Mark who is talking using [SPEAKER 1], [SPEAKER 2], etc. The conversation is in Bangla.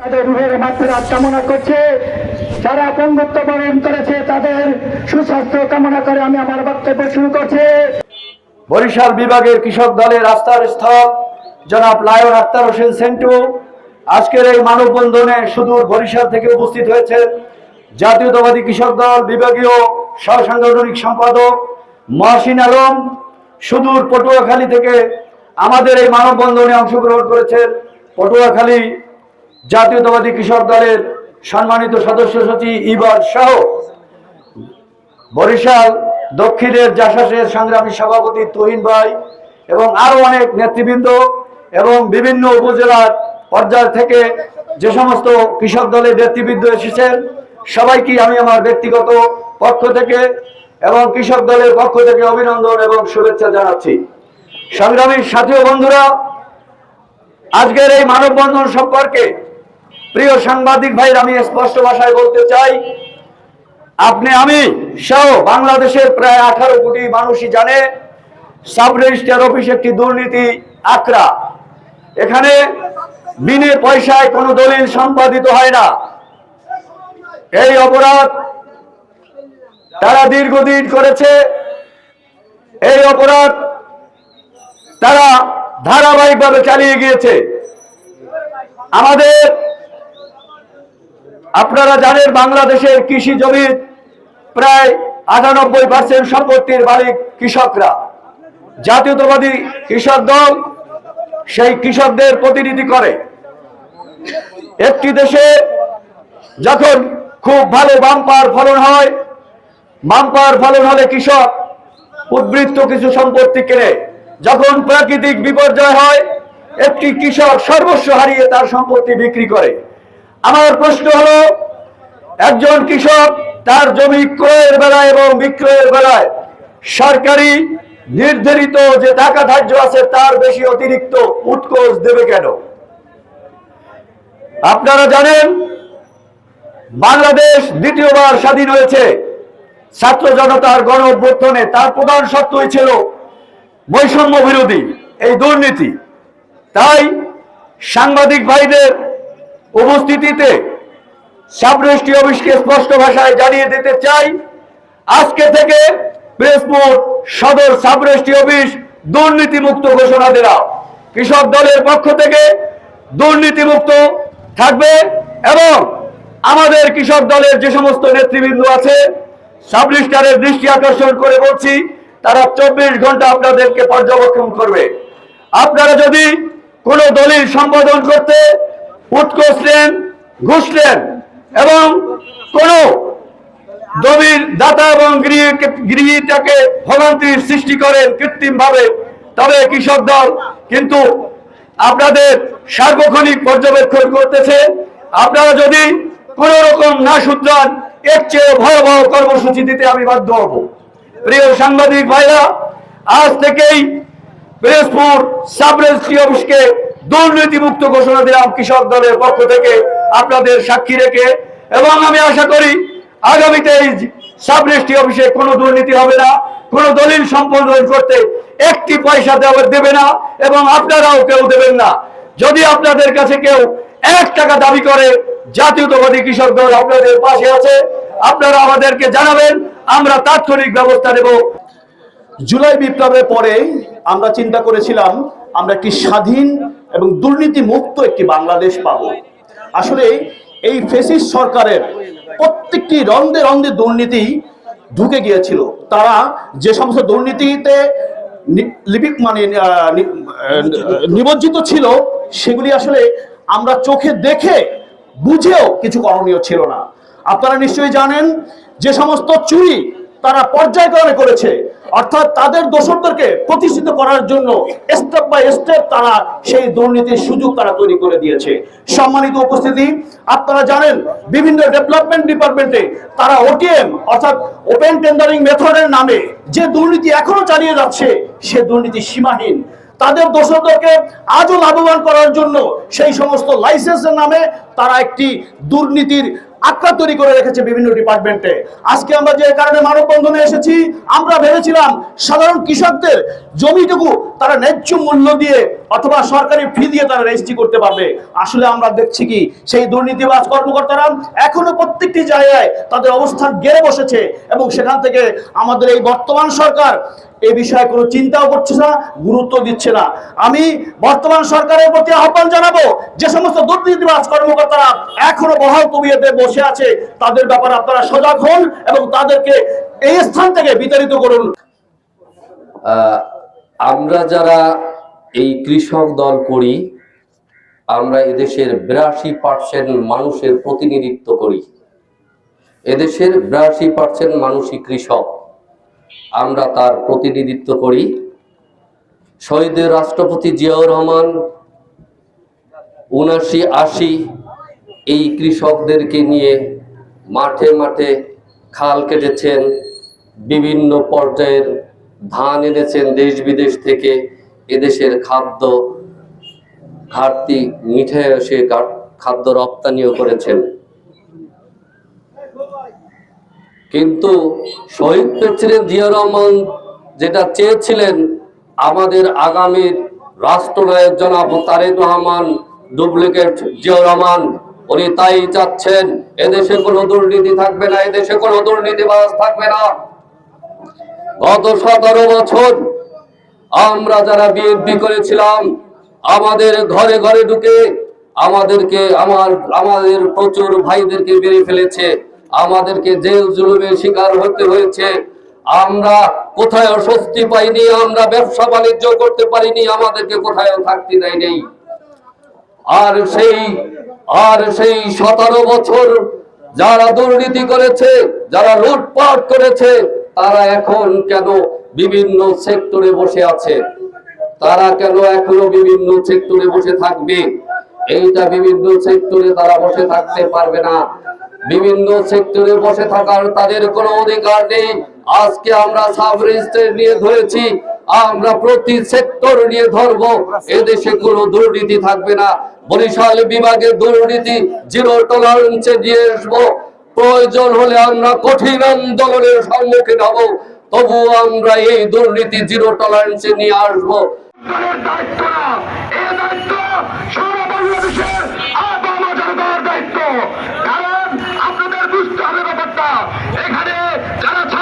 [SPEAKER 1] তাদের রুহের মাত্রা কামনা করছে। যারা পঙ্গুত্ব বরণ করেছে, তাদের সুস্বাস্থ্য কামনা করে আমি আমার বক্তব্য শুরু করছি।
[SPEAKER 2] বরিশাল বিভাগের কৃষক দলের আস্থার স্থল জনাব লায়ন আক্তার হোসেন সেন্টু, আজকের এই মানববন্ধনে সুদূর বরিশাল থেকে উপস্থিত হয়েছেন জাতীয়তাবাদী কৃষক দল, বিভাগীয় সহসাংগঠনিক সম্পাদক মহাসিন আলম। সুদূর পটুয়াখালী থেকে আমাদের এই মানববন্ধনে অংশগ্রহণ করেছেন পটুয়াখালী জাতীয়তাবাদী কৃষক দলের সম্মানিত সদস্য সচিব ইবার সহ বরিশাল দক্ষিণের জাসাসের সংগ্রামী সভাপতি তহিন ভাই এবং আরও অনেক নেতৃবৃন্দ এবং বিভিন্ন উপজেলার পর্যায় থেকে যে সমস্ত কৃষক দলের নেতৃবৃন্দ এসেছেন, সবাইকে আমি আমার ব্যক্তিগত পক্ষ থেকে এবং কৃষক দলের পক্ষ থেকে অভিনন্দন এবং শুভেচ্ছা জানাচ্ছি। সংগ্রামী সাথী বন্ধুরা, আজকের এই মানববন্ধন সম্পর্কে প্রিয় সাংবাদিক ভাইর, আমি স্পষ্ট ভাষায় বলতে চাই, আপনি, আমি সহ বাংলাদেশের প্রায় আঠারো কোটি মানুষই জানে সাব রেজিস্ট্রার অফিস একটি দুর্নীতি আকরা এখানে বিনে পয়সায় কোনো দলিল সম্পাদিত হয় না। এই অপরাধ তারা দীর্ঘদিন করেছে। এই অপরাধ তারা ধারাবাহিকভাবে চালিয়ে গিয়েছে। আমাদের আপনারা জানেন বাংলাদেশের কৃষি জমির প্রায় আটানব্বই পার্সেন্ট সম্পত্তির মালিক কৃষকরা। জাতীয়তাবাদী কৃষক দল সেই কৃষকদের প্রতিনিধি করে। একটি দেশে যখন খুব ভালো বাম্পার ফলন হয়, বাম্পার ফলন হলে কৃষক উদ্বৃত্ত কিছু সম্পত্তি কেনে। যখন প্রাকৃতিক বিপর্যয় হয়, একটি কৃষক সর্বস্ব হারিয়ে তার সম্পত্তি বিক্রি করে। আমার প্রশ্ন হলো, একজন কৃষক তার জমি ক্রয়ের বেলায় এবং বিক্রয়ের বেলায় সরকারি নির্ধারিত যে টাকা ধার্য আছে তার বেশি অতিরিক্ত উৎকোচ দেবে কেন? আপনারা জানেন, বাংলাদেশ দ্বিতীয়বার স্বাধীন হয়েছে। ছাত্র জনতার গণ অভ্যর্থনে তার প্রধান সত্যই ছিল বৈষম্য বিরোধী, এই দুর্নীতি। তাই সাংবাদিক ভাইদের উপস্থিতিতে সাবরেস্ট্রি অফিসকে স্পষ্ট ভাষায় জানিয়ে দিতে চাই, আজকে থেকে প্রেসপোর্ট সদর সাবরেস্ট্রি অফিস দুর্নীতিমুক্ত ঘোষণা দিলাম কৃষক দলের পক্ষ থেকে দুর্নীতিমুক্ত থাকবে এবং আমাদের কৃষক দলের যে সমস্ত নেতৃবৃন্দ আছে সাবরেজিস্ট্রারের দৃষ্টি আকর্ষণ করে বলছি, তারা চব্বিশ ঘণ্টা আপনাদেরকে পর্যবেক্ষণ করবে। আপনারা যদি কোনো দলিল সম্পাদন করতে উৎকোচ নেন ঘুষ নেন এবং কোনো জমির দাতা এবং গৃহীতাকে ভোগান্তির সৃষ্টি করেন কৃত্রিম ভাবে তবে কৃষক দল কিন্তু আপনাদের সার্বক্ষণিক পর্যবেক্ষণ করতেছে। আপনারা যদি কোন রকম না শুধরান, এর চেয়ে ভয়াবহ কর্মসূচি দিতে আমি বাধ্য হব। প্রিয় সাংবাদিক ভাইরা, আজ থেকেই পিরোজপুর সাব রেজিস্ট্রি অফিসকে দুর্নীতিমুক্ত ঘোষণা দিলাম কৃষক দলের পক্ষ থেকে আপনাদের সাক্ষী রেখে। এবং আমি আশা করি আগামীতে এই সাব রেজিস্ট্রি অফিসে কোনো দুর্নীতি হবে না, কোনো দলিল সম্পাদন করতে একটি পয়সা দেওয়া দেবে না এবং আপনারাও কেউ দেবেন না। যদি আপনাদের কাছে কেউ এক টাকা দাবি করে, জাতীয়তাবাদী কৃষক দল আপনাদের পাশে আছে, আপনারা আমাদেরকে জানাবেন, আমরা তাৎক্ষণিক ব্যবস্থা নেব।
[SPEAKER 3] জুলাই বিপ্লবের পরে আমরা চিন্তা করেছিলাম আমরা একটি স্বাধীন এবং দুর্নীতি মুক্ত একটি বাংলাদেশ পাব। আসলে এই ফেসিস সরকারের প্রত্যেকটি রন্ধে রন্ধে দুর্নীতি ঢুকে গিয়েছিল। তারা যে সমস্ত দুর্নীতিতে লিপিক মানে নিমজ্জিত ছিল, সেগুলি আসলে আমরা চোখে দেখে বুঝেও কিছু করণীয় ছিল না। আপনারা নিশ্চয়ই জানেন, যে সমস্ত চুরি তারা পর্যায়ক্রমে করেছে। অর্থাৎ তাদের দোষরদেরকে প্রতিষ্ঠিত করার জন্য স্টেপ বাই স্টেপ তারা সেই দুর্নীতির সুযোগ তারা তৈরি করে দিয়েছে। সম্মানিত উপস্থিতি, আপনারা জানেন, বিভিন্ন ডেভেলপমেন্ট ডিপার্টমেন্টে তারা ওটিএম অর্থাৎ ওপেন টেন্ডারিং মেথডের নামে যে দুর্নীতি এখনও চালিয়ে যাচ্ছে, সে দুর্নীতি সীমাহীন। তাদের দোষরদেরকে আজও লাভবান করার জন্য সেই সমস্ত লাইসেন্সের নামে তারা একটি দুর্নীতির আক্রা তৈরি করে রেখেছে বিভিন্ন ডিপার্টমেন্টে। আজকে আমরা যে কারণে মানববন্ধনে এসেছি, আমরা ভেবেছিলাম সাধারণ কৃষকদের জমিটুকু তারা ন্যায্য মূল্য দিয়ে অথবা সরকারি ফি দিয়ে তারা রেজিস্ট্রি করতে পারবে। আসলে আমরা দেখছি কি, সেই দুর্নীতিবাজ কর্মকর্তারা এখনও প্রত্যেকটি জায়গায় তাদের অবস্থান গেড়ে বসেছে এবং সেখান থেকে আমাদের এই বর্তমান সরকার এ বিষয়ে কোনো চিন্তাও করছে না, গুরুত্ব দিচ্ছে না। আমি বর্তমান সরকারের প্রতি আহ্বান জানাব, যে সমস্ত দুর্নীতিবাজ কর্মকর্তারা এখনও বহাল তবিয়তে বসে আছে, তাদের ব্যাপারে আপনারা সজাগ হন এবং তাদেরকে এই স্থান থেকে বিতাড়িত করুন।
[SPEAKER 4] আমরা যারা এই কৃষক দল করি, আমরা এদেশের বিরাশি পার্সেন্ট মানুষের প্রতিনিধিত্ব করি। এদেশের বিরাশি পার্সেন্ট মানুষই কৃষক। আমরা তার প্রতিনিধিত্ব করি। শহীদের রাষ্ট্রপতি জিয়াউর রহমান উনাশি আশি এই কৃষকদেরকে নিয়ে মাঠে মাঠে খাল কেটেছেন, বিভিন্ন পর্যায়ের ধান এনেছেন দেশ বিদেশ থেকে। এদেশের খাদ্য ঘাটতি মিঠে সে গা- খাদ্য রপ্তানিও করেছেন। কিন্তু শহীদ প্রেসিডেন্ট জিয়া রহমান যেটা চেয়েছিলেন আমাদের আগামীর রাষ্ট্রনায়ক জনাব তারেক রহমান, ডুপ্লিকেট জিয়া রহমান, উনি তাই চাচ্ছেন, এদেশে কোনো দুর্নীতি থাকবে না, এদেশে কোনো দুর্নীতিবাজ থাকবে না। গত সতেরো বছর আমরা যারা বিএনপি করেছিলাম, আমাদের ঘরে ঘরে ঢুকে আমাদেরকে, আমার, আমাদের প্রচুর ভাইদেরকে বেরিয়ে ফেলেছে। আমাদেরকে জেল জুলুমের শিকার হতে হয়েছে। আমরা কোথায় স্বস্তি পাইনি, আমরা ব্যবসা বাণিজ্য করতে পারিনি, আমাদেরকে কোথায় থাকতে দেয়নি। আর সেই আর সেই সতেরো বছর যারা দুর্নীতি করেছে, যারা লুটপাট করেছে, তারা এখন কেন বিভিন্ন সেক্টরে বসে আছে? তারা কেন এখনও বিভিন্ন সেক্টরে বসে থাকবে? এইটা বিভিন্ন সেক্টরে তারা বসে থাকতে পারবে না। বিভিন্ন সেক্টরে বসে থাকার তাদের কোনো অধিকার নেই। আজকে আমরা সাব রেজিস্টার নিয়ে ধরেছি, আমরা প্রতি সেক্টর নিয়ে ধরবো। এদেশে কোনো দুর্নীতি থাকবে না। বরিশাল বিভাগে দুর্নীতি, জিরো টলারেন্সে নিয়ে আসব। প্রয়োজন হলে আমরা কঠিন আন্দোলনের সম্মুখীন হব। তবু আমরা এই দুর্নীতি, জিরো টলারেন্সে নিয়ে আসব।
[SPEAKER 1] দায়িত্ব।